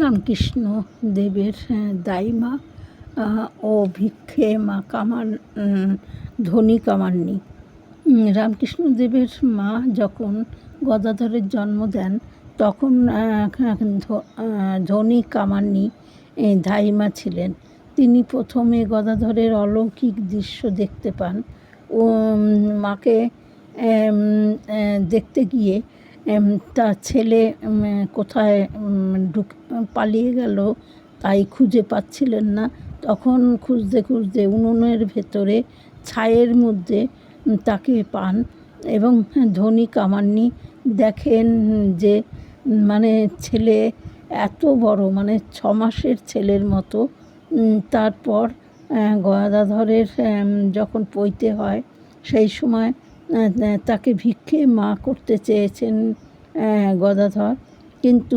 রামকৃষ্ণ দেবের দাইমা ও ভিক্ষে মা কামান ধনী কামাননি রামকৃষ্ণ দেবের মা যখন গদাধরের জন্ম দেন, তখন ধনী কামান্নি ধাইমা ছিলেন। তিনি প্রথমে গদাধরের অলৌকিক দৃশ্য দেখতে পান। ও মাকে দেখতে গিয়ে তার ছেলে কোথায় ঢুক, পালিয়ে গেল, তাই খুঁজে পাচ্ছিলেন না। তখন খুঁজতে খুঁজতে উনুনের ভেতরে ছাইয়ের মধ্যে তাকে পান এবং ধনী কামান্নি। দেখেন যে মানে ছেলে এত বড় মানে ছ মাসের ছেলের মতো। তারপর গদাধরের যখন পৈতে হয়, সেই সময় তাকে ভিক্ষে মা করতে চেয়েছেন গদাধর। কিন্তু